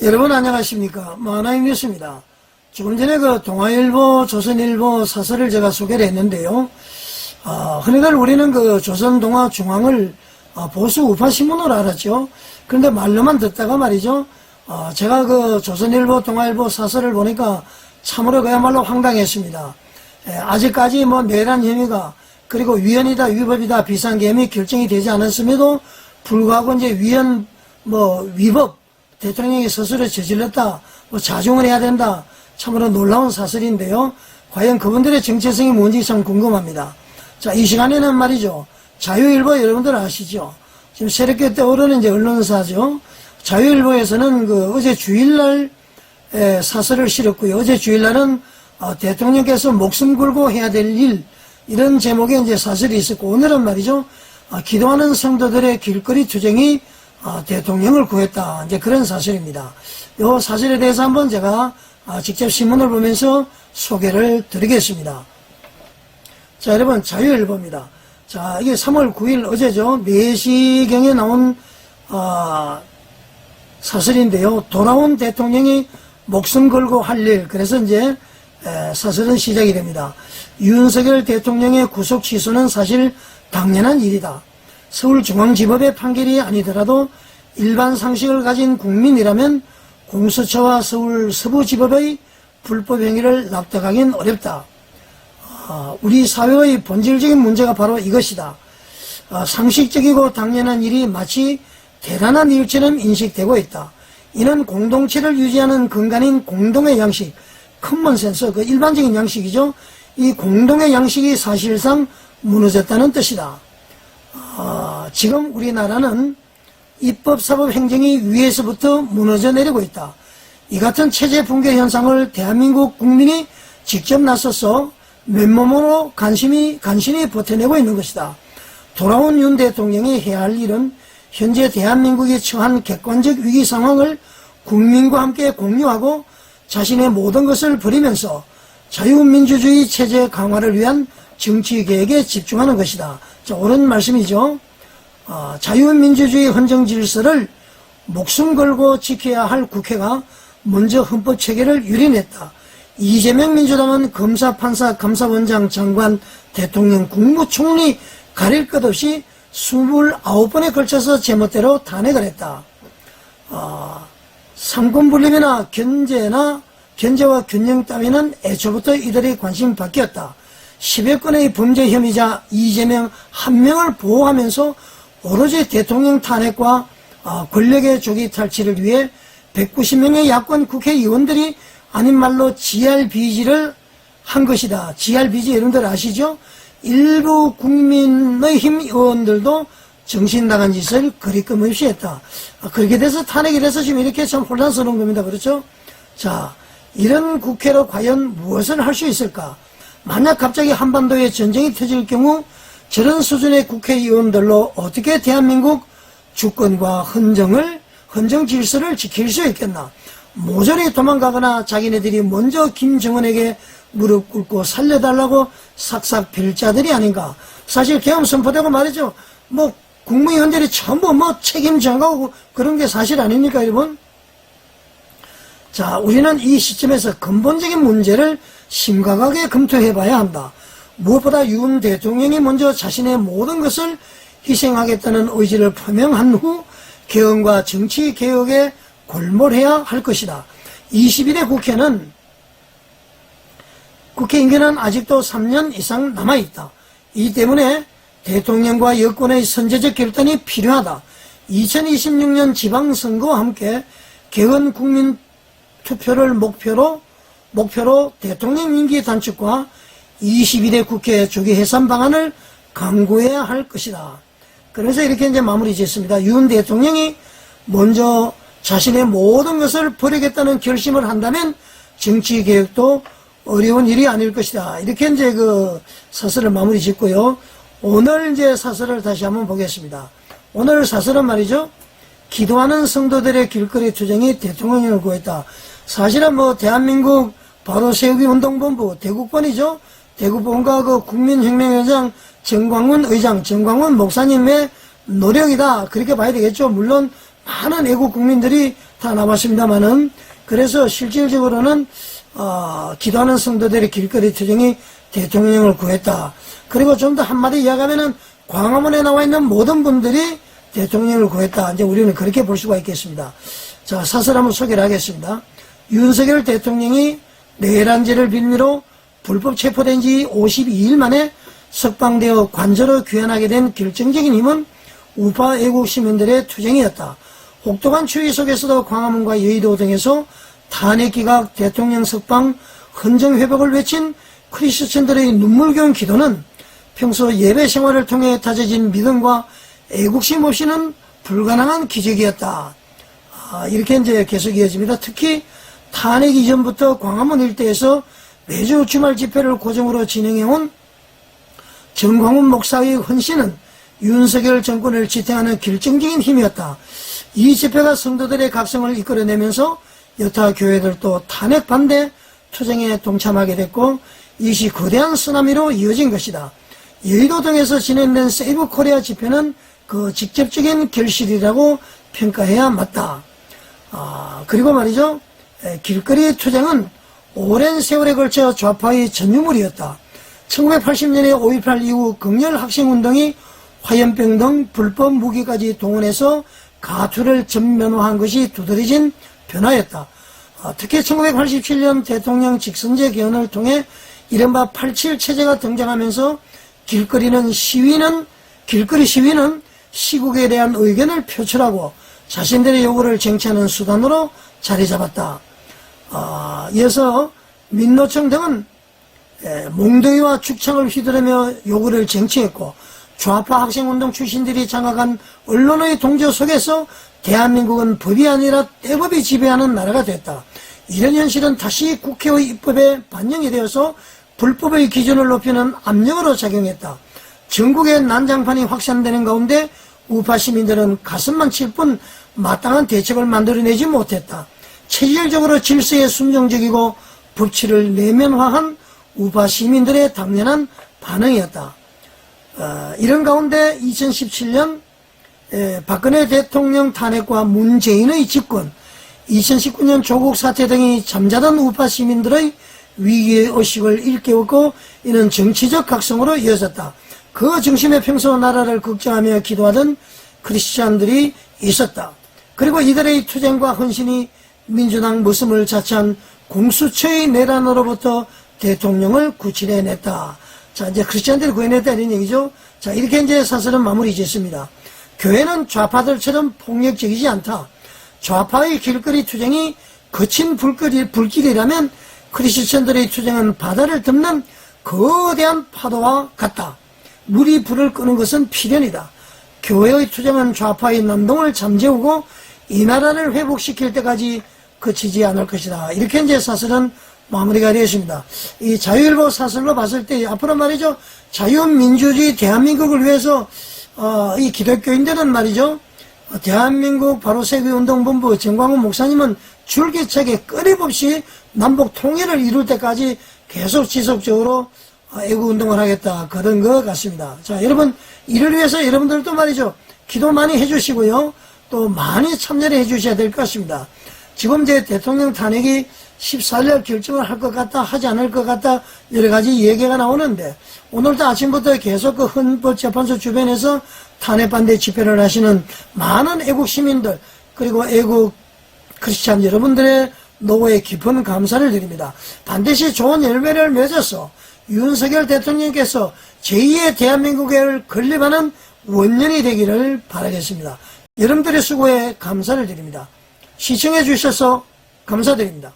여러분 안녕하십니까 마나임 뉴스입니다. 조금 전에 그 동아일보, 조선일보 사설을 제가 소개를 했는데요. 아, 흔히들 우리는 그 조선동아 중앙을 아, 보수 우파 신문으로 알았죠. 그런데 말로만 듣다가 말이죠. 아, 제가 그 조선일보, 동아일보 사설을 보니까 참으로 그야말로 황당했습니다. 예, 아직까지 뭐 내란 혐의가 그리고 위헌이다, 위법이다, 비상계엄이 결정이 되지 않았음에도 불구하고 이제 위헌 뭐 위법 대통령이 스스로 저질렀다, 뭐 자중을 해야 된다. 참으로 놀라운 사설인데요. 과연 그분들의 정체성이 뭔지 참 궁금합니다. 자, 이 시간에는 말이죠. 자유일보 여러분들 아시죠? 지금 새롭게 떠오르는 이제 언론사죠. 자유일보에서는 그 어제 주일날 에, 사설을 실었고요. 어제 주일날은 어, 대통령께서 목숨 걸고 해야 될 일, 이런 제목의 이제 사설이 있었고, 오늘은 말이죠. 아, 기도하는 성도들의 길거리 투쟁이 아, 대통령을 구했다. 이제 그런 사실입니다. 이 사실에 대해서 한번 제가 아, 직접 신문을 보면서 소개를 드리겠습니다. 자, 여러분, 자유일보입니다. 자, 이게 3월 9일 어제죠. 4시경에 나온, 아, 사설인데요. 돌아온 대통령이 목숨 걸고 할 일. 그래서 이제, 에, 사설은 시작이 됩니다. 윤석열 대통령의 구속 취소는 사실 당연한 일이다. 서울중앙지법의 판결이 아니더라도 일반 상식을 가진 국민이라면 공수처와 서울 서부지법의 불법 행위를 납득하기는 어렵다. 아, 우리 사회의 본질적인 문제가 바로 이것이다. 아, 상식적이고 당연한 일이 마치 대단한 일처럼 인식되고 있다. 이는 공동체를 유지하는 근간인 공동의 양식, 커먼센스, 그 일반적인 양식이죠. 이 공동의 양식이 사실상 무너졌다는 뜻이다. 아, 지금 우리나라는 입법, 사법, 행정이 위에서부터 무너져 내리고 있다. 이 같은 체제 붕괴 현상을 대한민국 국민이 직접 나서서 맨몸으로 간신히, 간신히 버텨내고 있는 것이다. 돌아온 윤 대통령이 해야 할 일은 현재 대한민국이 처한 객관적 위기 상황을 국민과 함께 공유하고 자신의 모든 것을 버리면서 자유민주주의 체제 강화를 위한 정치 계획에 집중하는 것이다. 자, 옳은 말씀이죠. 아, 자유민주주의 헌정 질서를 목숨 걸고 지켜야 할 국회가 먼저 헌법 체계를 유린했다. 이재명 민주당은 검사, 판사, 감사원장, 장관, 대통령, 국무총리 가릴 것 없이 29번에 걸쳐서 제멋대로 탄핵을 했다. 아, 상권분립이나 견제나 견제와 균형 따위는 애초부터 이들의 관심 밖이었다. 10여 건의 범죄 혐의자 이재명 한 명을 보호하면서 오로지 대통령 탄핵과 아, 권력의 조기 탈취를 위해 190명의 야권 국회의원들이 아닌 말로 GRBG를 한 것이다. GRBG 여러분들 아시죠? 일부 국민의힘 의원들도 정신 나간 짓을 거리낌 없이 했다. 아, 그렇게 돼서 탄핵이 돼서 지금 이렇게 참 혼란스러운 겁니다. 그렇죠? 자, 이런 국회로 과연 무엇을 할 수 있을까? 만약 갑자기 한반도에 전쟁이 터질 경우 저런 수준의 국회의원들로 어떻게 대한민국 주권과 헌정을 헌정 질서를 지킬 수 있겠나? 모조리 도망가거나 자기네들이 먼저 김정은에게 무릎 꿇고 살려달라고 삭삭 빌 자들이 아닌가? 사실 계엄 선포되고 말이죠. 뭐 국무위원들이 전부 뭐 책임 전가하고 그런 게 사실 아닙니까, 여러분? 자, 우리는 이 시점에서 근본적인 문제를 심각하게 검토해 봐야 한다. 무엇보다 윤 대통령이 먼저 자신의 모든 것을 희생하겠다는 의지를 표명한 후 개헌과 정치 개혁에 골몰해야 할 것이다. 21대 국회는 국회 임기는 아직도 3년 이상 남아있다. 이 때문에 대통령과 여권의 선제적 결단이 필요하다. 2026년 지방선거와 함께 개헌 국민 투표를 목표로 목표로 대통령 임기 단축과 22대 국회 조기 해산 방안을 강구해야 할 것이다. 그래서 이렇게 이제 마무리 짓습니다. 윤 대통령이 먼저 자신의 모든 것을 버리겠다는 결심을 한다면 정치 개혁도 어려운 일이 아닐 것이다. 이렇게 이제 그 사설을 마무리 짓고요. 오늘 이제 사설을 다시 한번 보겠습니다. 오늘 사설은 말이죠. 기도하는 성도들의 길거리 투쟁이 대통령을 구했다. 사실은 뭐 대한민국 바로 세우기 운동본부 대국본이죠. 대국본과 그 국민혁명회장 정광훈 의장, 정광훈 목사님의 노력이다. 그렇게 봐야 되겠죠. 물론 많은 애국 국민들이 다 나왔습니다만은 그래서 실질적으로는 어, 기도하는 성도들의 길거리 투쟁이 대통령을 구했다. 그리고 좀 더 한마디 이야기하면은 광화문에 나와 있는 모든 분들이 대통령을 구했다. 이제 우리는 그렇게 볼 수가 있겠습니다. 자, 사설 한번 소개를 하겠습니다. 윤석열 대통령이 내란죄를 빌미로 불법 체포된 지 52일 만에 석방되어 관저로 귀환하게 된 결정적인 힘은 우파 애국 시민들의 투쟁이었다. 혹독한 추위 속에서도 광화문과 여의도 등에서 탄핵 기각 대통령 석방 헌정 회복을 외친 크리스천들의 눈물겨운 기도는 평소 예배 생활을 통해 다져진 믿음과 애국심 없이는 불가능한 기적이었다. 아, 이렇게 이제 계속 이어집니다. 특히 탄핵 이전부터 광화문 일대에서 매주 주말 집회를 고정으로 진행해온 정광훈 목사의 헌신은 윤석열 정권을 지탱하는 결정적인 힘이었다. 이 집회가 성도들의 각성을 이끌어내면서 여타 교회들도 탄핵 반대 투쟁에 동참하게 됐고 이것이 거대한 쓰나미로 이어진 것이다. 여의도 등에서 진행된 세이브 코리아 집회는 그 직접적인 결실이라고 평가해야 맞다. 아, 그리고 말이죠. 에, 길거리 투쟁은 오랜 세월에 걸쳐 좌파의 전유물이었다. 1980년에 5.18 이후 극렬 학생운동이 화염병 등 불법 무기까지 동원해서 가투를 전면화한 것이 두드러진 변화였다. 아, 특히 1987년 대통령 직선제 개헌을 통해 이른바 87 체제가 등장하면서 길거리는 시위는 길거리 시위는 시국에 대한 의견을 표출하고 자신들의 요구를 쟁취하는 수단으로 자리 잡았다. 아, 이어서 민노총 등은 에, 몽둥이와 축창을 휘두르며 요구를 쟁취했고 좌파 학생운동 출신들이 장악한 언론의 동조 속에서 대한민국은 법이 아니라 떼법이 지배하는 나라가 됐다. 이런 현실은 다시 국회의 입법에 반영이 되어서 불법의 기준을 높이는 압력으로 작용했다. 전국의 난장판이 확산되는 가운데 우파 시민들은 가슴만 칠 뿐 마땅한 대책을 만들어내지 못했다. 체질적으로 질서에 순종적이고 법치를 내면화한 우파 시민들의 당연한 반응이었다. 어, 이런 가운데 2017년 에, 박근혜 대통령 탄핵과 문재인의 집권, 2019년 조국 사태 등이 잠자던 우파 시민들의 위기의 의식을 일깨웠고 이는 정치적 각성으로 이어졌다. 그 중심에 평소 나라를 걱정하며 기도하던 크리스찬들이 있었다. 그리고 이들의 투쟁과 헌신이 민주당 모습을 자처한 공수처의 내란으로부터 대통령을 구출해냈다. 자, 이제 크리스찬들이 구해냈다는 얘기죠. 자, 이렇게 이제 사설은 마무리 짓습니다. 교회는 좌파들처럼 폭력적이지 않다. 좌파의 길거리 투쟁이 거친 불길이, 불길이라면 크리스천들의 투쟁은 바다를 덮는 거대한 파도와 같다. 물이 불을 끄는 것은 필연이다. 교회의 투쟁은 좌파의 난동을 잠재우고 이 나라를 회복시킬 때까지 그치지 않을 것이다. 이렇게 이제 사설은 마무리가 되었습니다. 이 자유일보 사설로 봤을 때 앞으로 말이죠. 자유민주주의 대한민국을 위해서 어, 이 기독교인들은 말이죠. 어, 대한민국 바로 세계운동본부 정광훈 목사님은 줄기차게 끊임없이 남북 통일을 이룰 때까지 계속 지속적으로 어, 애국운동을 하겠다 그런 것 같습니다. 자 여러분 이를 위해서 여러분들도 말이죠. 기도 많이 해주시고요. 또 많이 참여를 해주셔야 될 것 같습니다. 지금 제 대통령 탄핵이 14일 결정을 할 것 같다 하지 않을 것 같다 여러 가지 얘기가 나오는데 오늘도 아침부터 계속 그 헌법재판소 주변에서 탄핵 반대 집회를 하시는 많은 애국 시민들 그리고 애국 크리스찬 여러분들의 노고에 깊은 감사를 드립니다. 반드시 좋은 열매를 맺어서 윤석열 대통령께서 제2의 대한민국을 건립하는 원년이 되기를 바라겠습니다. 여러분들의 수고에 감사를 드립니다. 시청해 주셔서 감사드립니다.